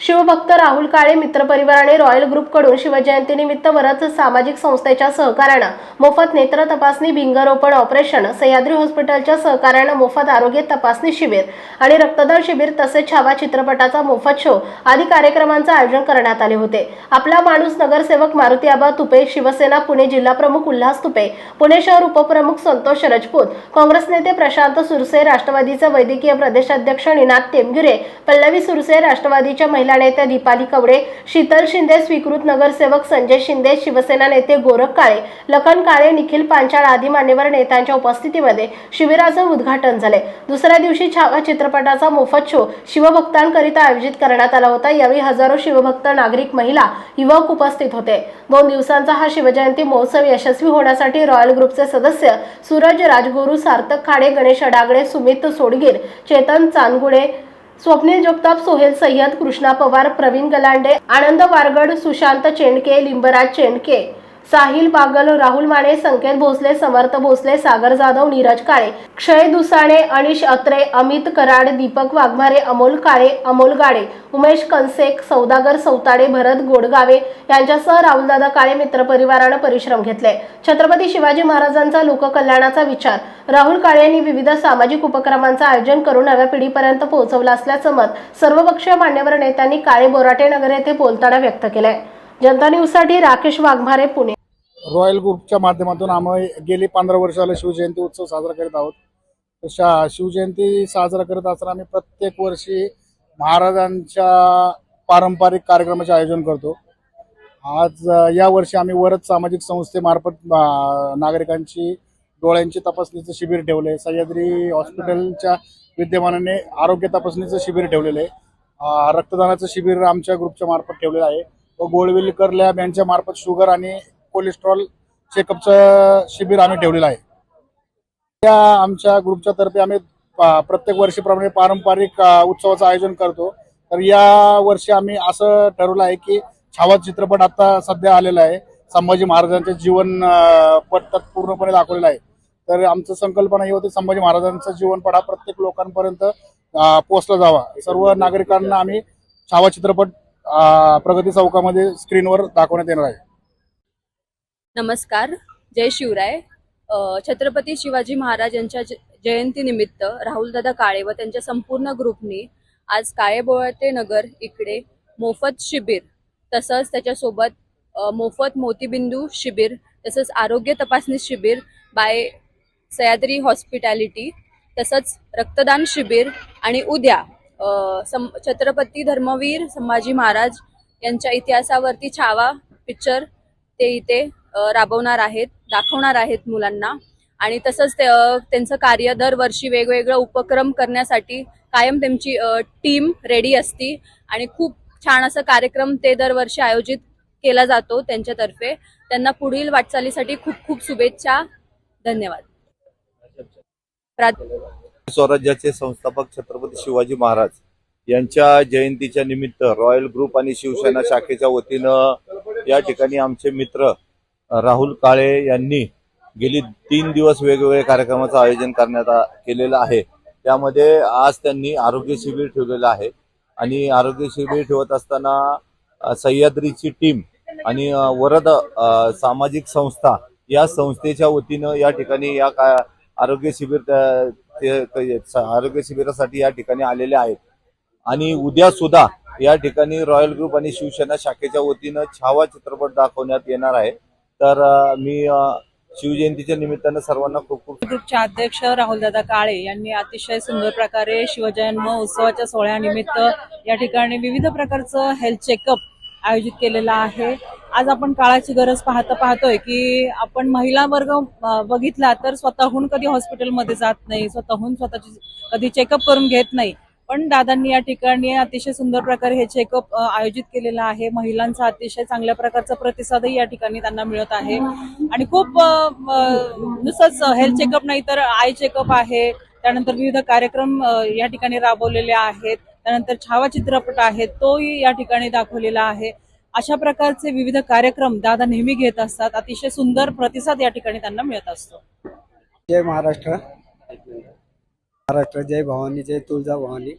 शिवभक्त राहुल काळे मित्रपरिवाराने आणि रॉयल ग्रुपकडून शिवजयंतीनिमित्त वरच सामाजिक संस्थेच्या सहकार्यानं मोफत नेत्र तपासणी भिंगरोपण ऑपरेशन सह्याद्री हॉस्पिटलच्या सहकार्यानं मोफत आरोग्य तपासणी शिबिर आणि रक्तदान शिबिर तसेच छावा चित्रपटाचा मोफत शो आदी कार्यक्रमांचं आयोजन करण्यात आले होते. आपला माणूस नगरसेवक मारुती आबा तुपे शिवसेना पुणे जिल्हाप्रमुख उल्हास तुपे पुणे शहर उपप्रमुख संतोष राजपूत काँग्रेस नेते प्रशांत सुरसे राष्ट्रवादीचे वैद्यकीय प्रदेशाध्यक्ष निनाद तेमगिरे पल्लवी सुरसे राष्ट्रवादीच्या महिला नेत्या दीपाली कवडे शीतल शिंदे स्वीकृत नगरसेवक संजय शिंदे शिवसेना नेते गोरख काळे लखन काळे निखिल पांचाळ आदी मान्यवर नेत्यांच्या उपस्थितीमध्ये शिबिराचं उद्घाटन झाले दुसऱ्या दिवशी छावा चित्रपटाचा मोफत शो शिवभक्तांकरिता आयोजित करण्यात आला होता. यावेळी हजारो शिवभक्त नागरिक महिला युवक उपस्थित होते. दोन दिवसांचा हा शिवजयंती महोत्सव यशस्वी होण्यासाठी रॉयल ग्रुपचे सदस्य सूरज राजगुरू सार्थक खाडे गणेश अडागडे सुमित सोडगीर चेतन चांदगुडे स्वप्नील जगताप सोहेल सय्यद कृष्णा पवार प्रवीण गलांडे आनंद वारगड सुशांत चेंडके लिंबराज चेंडके साहिल बागल राहुल माने संकेत भोसले समर्थ भोसले सागर जाधव नीरज काळे क्षय दुसाणे अनिश अत्रे अमित कराड दीपक वाघमारे अमोल काळे अमोल गाडे उमेश कनसेक सौदागर सौताडे भरत गोडगावे यांच्यासह राहुलदादा काळे मित्रपरिवारानं परिश्रम घेतले. छत्रपती शिवाजी महाराजांचा लोककल्याणाचा विचार. राहुल काळे यांनी विविध सामाजिक उपक्रमांचं आयोजन करून नव्या पिढीपर्यंत पोहोचवलं असल्याचं मत सर्वपक्षीय मान्यवर नेत्यांनी काळे बोराटे नगर येथे बोलताना व्यक्त केलंय. जनता न्यूजसाठी राकेश वाघमारे पुणे. रॉयल ग्रुपच्या माध्यमातून आम्ही गेली पंधरा वर्ष झालं शिवजयंती उत्सव साजरा करीत आहोत. शा शिवजयंती साजरा करत असताना आम्ही प्रत्येक वर्षी महाराजांच्या पारंपरिक कार्यक्रमाचे आयोजन करतो. आज या वर्षी आम्ही वरद सामाजिक संस्थेमार्फत नागरिकांची डोळ्यांची तपासणीचं शिबिर ठेवलं. आहे सह्याद्री हॉस्पिटलच्या विद्यमानाने आरोग्य तपासणीचं शिबिर ठेवलेलं. आहे रक्तदानाचं शिबिर आमच्या ग्रुपच्या मार्फत ठेवलेलं आहे. व गोळविलकर लॅब यांच्या मार्फत शुगर आणि कोलेस्ट्रॉल चेकअपचं शिबिर आम्ही ठेवलेलं आहे. त्या आमच्या ग्रुपच्या तर्फे आम्ही प्रत्येक वर्षीप्रमाणे पारंपरिक उत्सवाचं आयोजन करतो. तर या वर्षी आम्ही असं ठरवलं आहे की छावा चित्रपट आता सध्या आलेला आहे. संभाजी महाराजांचे जीवन पट त्यात पूर्णपणे दाखवलेलं आहे. तर आमचं संकल्पना ही होती संभाजी महाराजांचा जीवनपट हा प्रत्येक लोकांपर्यंत पोहोचला जावा. सर्व नागरिकांना आम्ही छावा चित्रपट प्रगती चौकामध्ये स्क्रीनवर दाखवण्यात येणार आहे. नमस्कार जय शिवराय. छत्रपती शिवाजी महाराज यांच्या ज- जयंतीनिमित्त राहुलदादा काळे व त्यांच्या संपूर्ण ग्रुपनी आज काळे बोळते नगर इकडे मोफत शिबिर तसंच त्याच्यासोबत मोफत मोतीबिंदू शिबिर तसंच आरोग्य तपासणी शिबिर बाय सह्याद्री हॉस्पिटॅलिटी तसंच रक्तदान शिबिर आणि उद्या सम छत्रपती धर्मवीर संभाजी महाराज यांच्या इतिहासावरती छावा पिक्चर ते इथे राबवणार आहेत दाखवणार आहेत मुलांना. आणि तसंच ते त्यांचं कार्य दरवर्षी वेगवेगळं उपक्रम करण्यासाठी कायम त्यांची टीम रेडी असती. आणि खूप छान असं कार्यक्रम ते दरवर्षी आयोजित केला जातो त्यांच्यातर्फे. त्यांना पुढील वाटचालीसाठी खूप खूप शुभेच्छा. धन्यवाद. स्वराज्याचे संस्थापक छत्रपती शिवाजी महाराज यांच्या जयंतीच्या निमित्त रॉयल ग्रुप आणि शिवसेना शाखेच्या वतीनं या ठिकाणी आमचे मित्र राहुल काळे यांनी गेली तीन दिवस वेगवेगळ्या कार्यक्रमाचं आयोजन करण्यात आ- केलेलं आहे. त्यामध्ये आज त्यांनी आरोग्य शिबिर ठेवलेलं आहे. आणि आरोग्य शिबिर ठेवत असताना सह्याद्रीची टीम आणि वरद सामाजिक संस्था या संस्थेच्या वतीनं या ठिकाणी या का आरोग्य शिबिर ते आरोग्य शिबिरासाठी या ठिकाणी आलेले आहेत. आणि उद्या सुद्धा या ठिकाणी रॉयल ग्रुप आणि शिवसेना शाखेच्या वतीनं छावा चित्रपट दाखवण्यात येणार आहे. तर मी शिवजयंतीच्या निमित्तानं सर्वांना खूप खूप ग्रुपचे अध्यक्ष राहुलदादा काळे यांनी अतिशय सुंदर प्रकारे शिवजन्म उत्सवाच्या सोहळ्यानिमित्त या ठिकाणी विविध प्रकारचं हेल्थ चेकअप आयोजित केलेलं आहे. आज आपण काळाची गरज पाहता पाहतोय की आपण महिला वर्ग बघितला तर स्वतःहून कधी हॉस्पिटलमध्ये जात नाही स्वतःहून स्वतःची कधी चेकअप करून घेत नाही. पण दादांनी या ठिकाणी अतिशय सुंदर प्रकारे हे चेकअप आयोजित केलेलं आहे. महिलांचा अतिशय चांगल्या प्रकारचा प्रतिसादही या ठिकाणी त्यांना मिळत आहे. आणि खूप नुसतंच हेल्थ चेकअप नाही तर आय चेकअप आहे. त्यानंतर विविध कार्यक्रम या ठिकाणी राबवलेले आहेत. त्यानंतर छावा चित्रपट आहे तोही या ठिकाणी दाखवलेला आहे. अशा प्रकारचे विविध कार्यक्रम दादा नेहमी घेत असतात. अतिशय सुंदर प्रतिसाद या ठिकाणी त्यांना मिळत असतो. जय महाराष्ट्र. महाराष्ट्र जय भवानी जय तुळजा भवानी.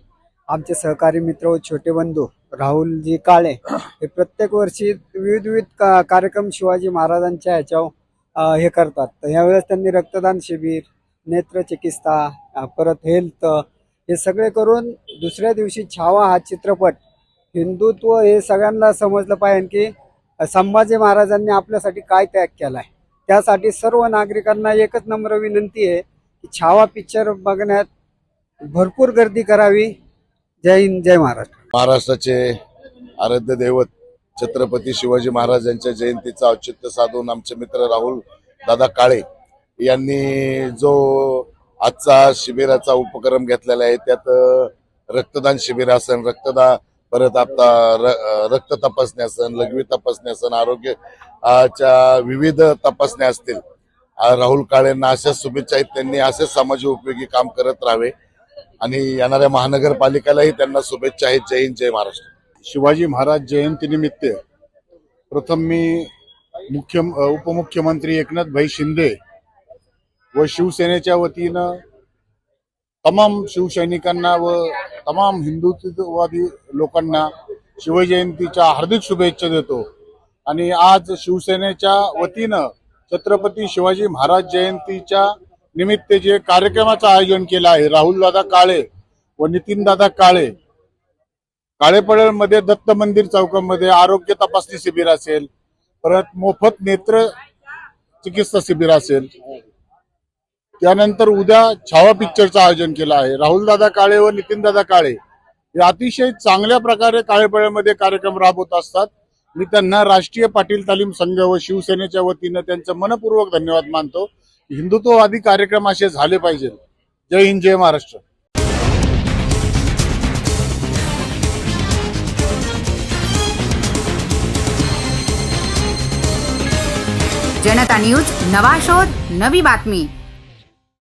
आमचे सहकारी मित्र व छोटे बंधू राहुलजी काळे हे प्रत्येक वर्षी विविध विविध का- कार्यक्रम शिवाजी महाराजांच्या ह्याच्यावर हे करतात. तर यावेळेस त्यांनी रक्तदान शिबिर नेत्र चिकित्सा परत हेल्थ हे सगळे करून दुसऱ्या दिवशी छावा हा चित्रपट हिंदुत्व हे सगळ्यांना समजलं पाहिजे की संभाजी महाराजांनी आपल्यासाठी काय त्याग केलाय. त्यासाठी सर्व नागरिकांना एकच नम्र विनंती आहे की छावा पिक्चर बघण्यात भरपूर गर्दी करावी. जय हिंद जय महाराष्ट्र. महाराष्ट्राचे आराध्य दैवत छत्रपती शिवाजी महाराज यांच्या जयंतीचं औचित्य साधून आमचे मित्र राहुल दादा काळे यांनी जो आजचा शिबिराचा उपक्रम घेतलेला आहे त्यात रक्तदान शिबिर असन रक्तदान परत आता र- रक्त तपासणी असन लघवी तपासणी असन आरोग्य च्या विविध तपासण्या असतील. राहुल काळेंना अशा शुभेच्छा आहेत त्यांनी असेच समाज उपयोगी काम करत राहावे. आणि येणाऱ्या महानगरपालिकेलाही त्यांना शुभेच्छा आहेत. जय हिंद जय महाराष्ट्र. शिवाजी महाराज जयंतीनिमित्त प्रथम मी मुख्य उपमुख्यमंत्री एकनाथ भाई शिंदे व शिवसेनेच्या वतीनं तमाम शिवसैनिकांना व तमाम हिंदुत्ववादी लोकांना शिवजयंतीच्या हार्दिक शुभेच्छा देतो. आणि आज शिवसेनेच्या वतीनं छत्रपती शिवाजी महाराज जयंतीच्या निमित्त जे कार्यक्रमाचं आयोजन केलं आहे राहुलदादा काळे व नितीनदादा काळे. काळेपडळमध्ये दत्त मंदिर चौकामध्ये आरोग्य तपासणी शिबिर असेल परत मोफत नेत्र चिकित्सा शिबिर असेल. त्यानंतर उद्या छावा पिक्चरचं आयोजन केलं आहे. राहुलदादा काळे व नितीनदादा काळे हे अतिशय चांगल्या प्रकारे काळेपळ्यामध्ये कार्यक्रम राबवत असतात. मी त्यांना राष्ट्रीय पाटील तालीम संघ व शिवसेनेच्या वतीनं त्यांचं मनपूर्वक धन्यवाद मानतो. हिंदुत्ववादी कार्यक्रम असे झाले पाहिजेत. जय हिंद जय महाराष्ट्र. जनता न्यूज नवा शोध नवी बातमी.